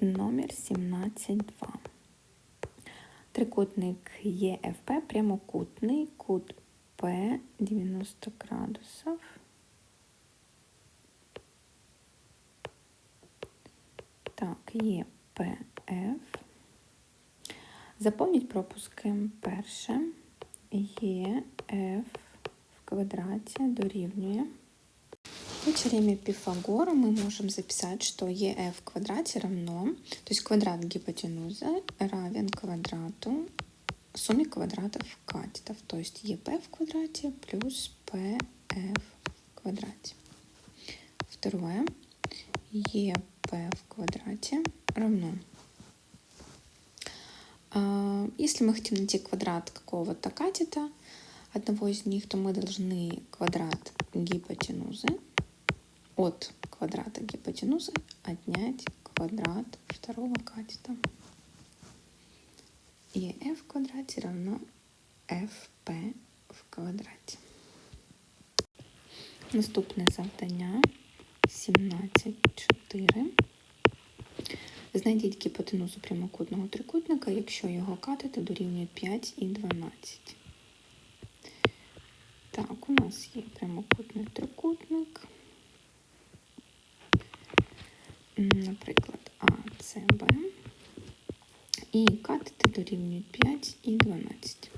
номер 17.2. Трикутник ЕФП прямокутний, кут П 90 градусов. Так, ЕПФ. Заповніть пропуски. Перше. ЕФ в квадраті дорівнює. В теореме Пифагора мы можем записать, что EF в квадрате равно, то есть квадрат гипотенузы равен квадрату сумме квадратов катетов, то есть ЕП в квадрате плюс ПФ в квадрате. Второе. ЕП в квадрате равно. А, если мы хотим найти квадрат какого-то катета, одного из них, то мы должны квадрат гипотенузы от квадрата гипотенузы отнять квадрат второго катета. И f в квадрате равно fp в квадраті. Наступне завдання 17.4. Знайдіть гіпотенузу прямокутного трикутника, якщо його катети дорівнює 5 і 12. Нас є прямокутний трикутник. наприклад, А, С, Б. І катети дорівнюють 5 і 12.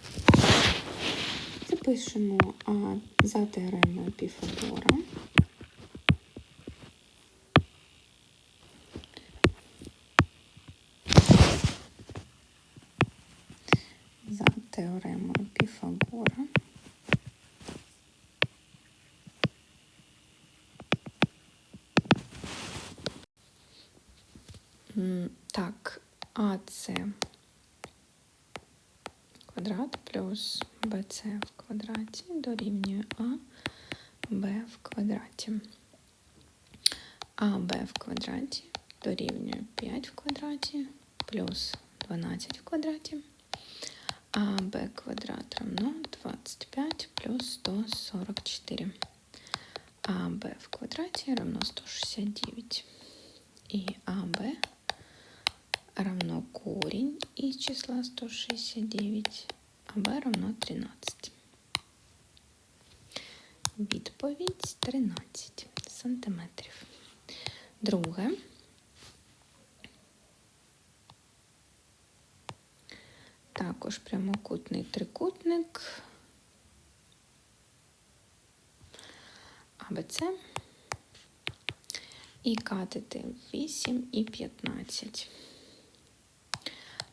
Запишемо А за теоремою Піфагора. Так, АС квадрат плюс БС в квадраті дорівнює А, Б в квадраті. АБ в квадраті дорівнює 5 в квадраті плюс 12 в квадраті. АБ квадрат равно 25 плюс 144. АБ в квадраті равно 169. І АБ равно корень из числа 169, а b равно 13. Відповідь 13 сантиметрів. Друге. Також прямокутний трикутник АБЦ і катети 8 і 15.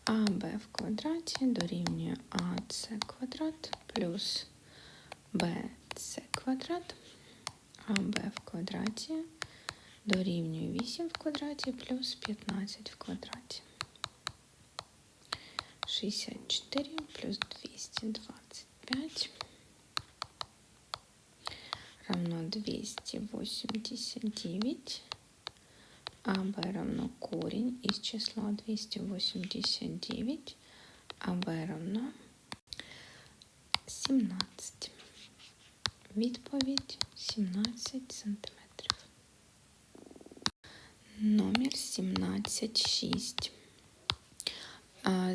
АБ в квадраті дорівнює АС квадрат плюс БС квадрат, АБ в квадраті дорівнює 8 в квадраті плюс 15 в квадраті. 64 плюс 225 равно 289 АБ равно корень из числа 289, АБ равно 17. Відповідь 17 сантиметрів. Номер 17,6.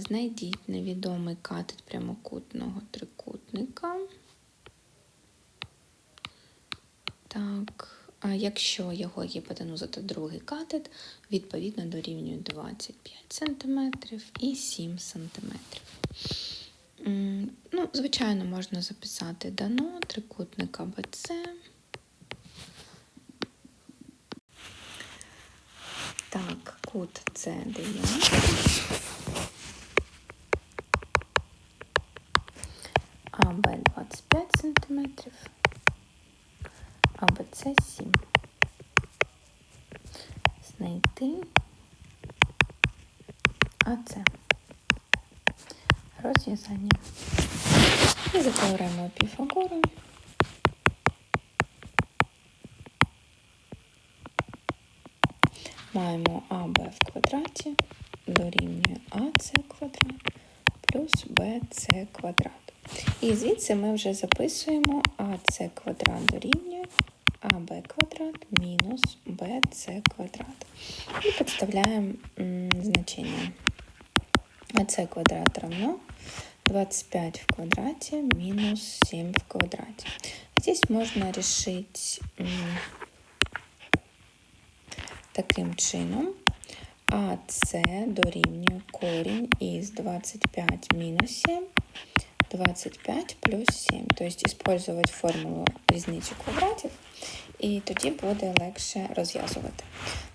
Знайдіть невідомий катет прямокутного трикутника. Так. А якщо його гіпотенуза другий катет, відповідно дорівнює 25 см і 7 см. Ну, Звичайно, можна записати дано трикутник АБЦ. Так, кут СДЄ. АБ 25 см. АБЦ 7. Знайти АЦ. Розв'язання. І за теоремою маємо АБ в квадраті дорівнює АЦ квадрат плюс БЦ квадрат. І звідси ми вже записуємо АЦ квадрат дорівнює АБ квадрат мінус БЦ квадрат. І підставляємо значення. АЦ квадрат равно 25 в квадрате минус 7 в квадрате. Здесь можно решить таким чином. АС дорівнює корінь із 25 мінус 7, 25 плюс 7. Тобто использовать формулу різниці квадратів, і тоді буде легше розв'язувати.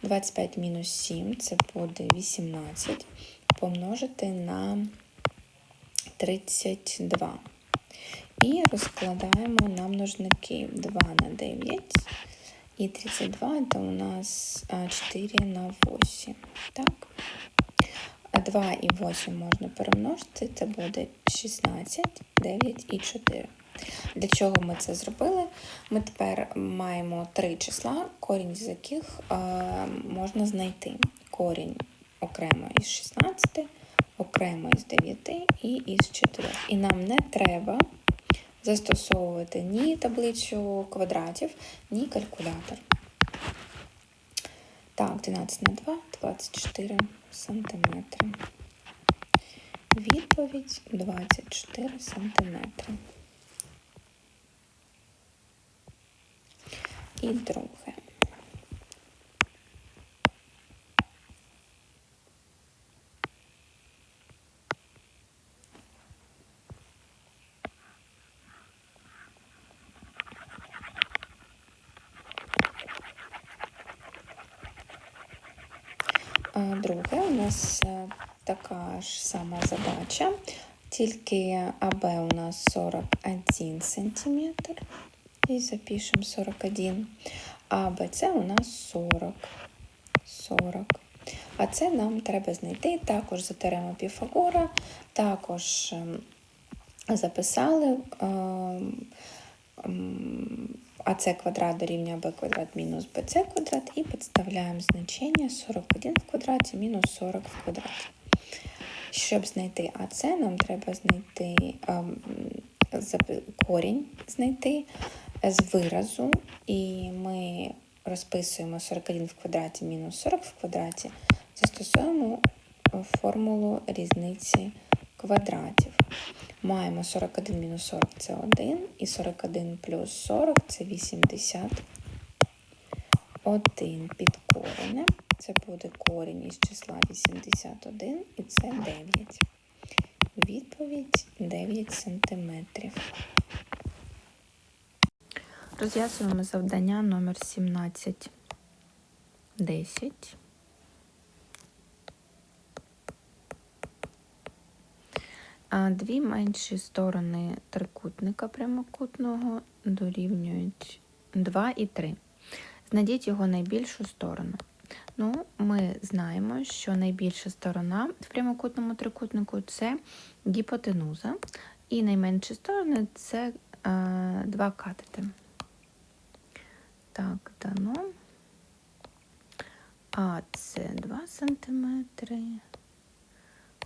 25 мінус 7 це буде 18 помножити на 32. І розкладаємо на множники 2 на 9. І 32 це у нас 4 на 8. Так? 2 і 8 можна перемножити, це буде 16, 9 і 4. Для чого ми це зробили? Ми тепер маємо три числа, корінь з яких е, можна знайти. Корінь окремо із 16, окремо із 9 і із 4. І нам не треба застосовувати ні таблицю квадратів, ні калькулятор. Так, 12 на 2, 24 сантиметри. Відповідь 24 сантиметри. І друге. Друге, у нас е, така ж сама задача, тільки АБ у нас 41 см. І запишемо 41. А БЦ у нас 40. 40. А це нам треба знайти також за теорему Піфагора, також ем, записали. Ем, ем, АС квадрат дорівнює b квадрат мінус bc квадрат і підставляємо значення 41 в квадраті мінус 40 в квадраті. Щоб знайти АС, нам треба знайти корінь знайти з виразу, і ми розписуємо 41 в квадраті мінус 40 в квадраті, застосуємо формулу різниці квадратів. Маємо 41 мінус 40 це 1, і 41 плюс 40 це 80. 1 під коренем. Це буде корінь із числа 81, і це 9. Відповідь 9 сантиметрів. Розв'язуємо завдання номер 17. 10. Дві менші сторони трикутника прямокутного дорівнюють 2 і 3. Знайдіть його найбільшу сторону. Ну, Ми знаємо, що найбільша сторона в прямокутному трикутнику це гіпотенуза, і найменші сторони це е, два катети. Так, дано. А це 2 см.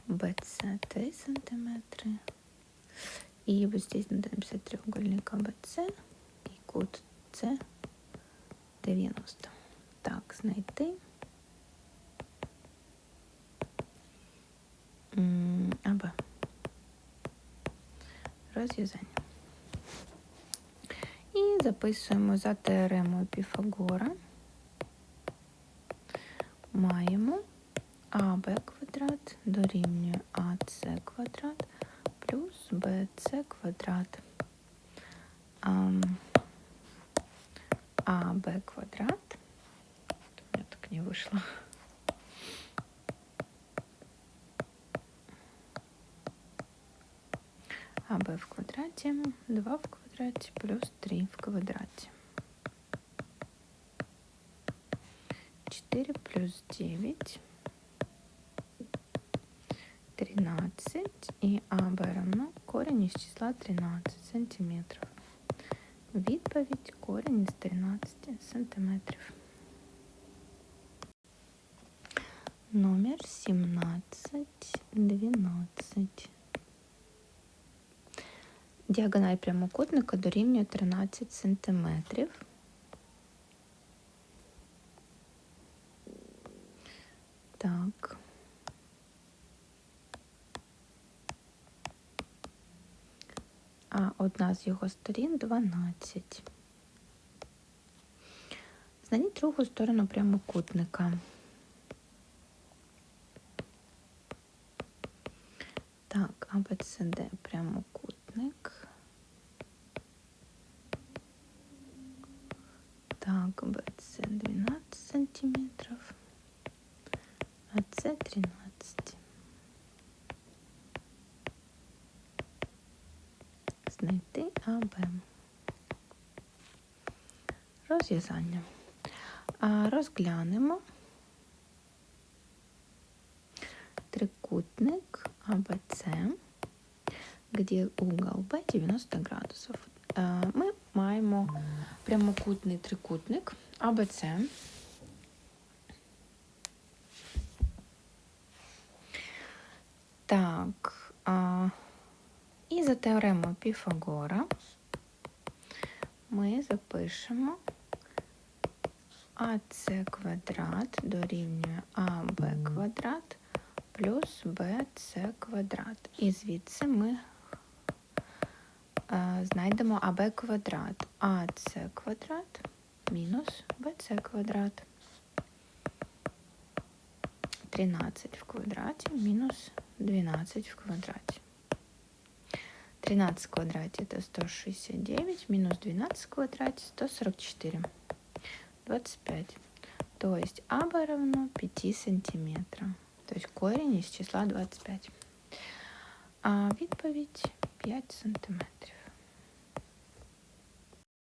BC 3 сантиметра. И вот здесь надо написать треугольник АБЦ и кут С 90. Так, знайти. АБ. Розв'язання. І записуємо за теоремою Піфагора. Маємо АБ квадрат дорівнює АС квадрат плюс БС квадрат. АБ квадрат. У меня так не вышло. АБ в квадрате, 2 в квадрате плюс 3 в квадрате. 4 плюс 9 13 і А беремо корінь із числа 13 см. Відповідь корінь із 13 см. Номер 17, 12. Діагональ прямокутника дорівнює 13 см. Так. А одна з його сторін 12. Знайдіть другу сторону прямокутника. Так, АБЦД прямокутник. Так, БЦ 12 сантиметров, а С 13. Знайти АБ. Розв'язання. А, Розглянемо трикутник АБЦ, где угол Б 90 градусов. А, Ми маємо прямокутний трикутник АБЦ. Так, і за теоремою Піфагора ми запишемо АС квадрат дорівнює АБ квадрат плюс БС квадрат. І звідси ми е, знайдемо АБ квадрат. АС квадрат мінус БС квадрат. 13 в квадраті мінус 12 в квадраті. 13 в квадрате это 169, минус 12 в квадрате 144. 25. То есть АБ равно 5 сантиметрам. То есть корень из числа 25. А відповідь 5 сантиметрів.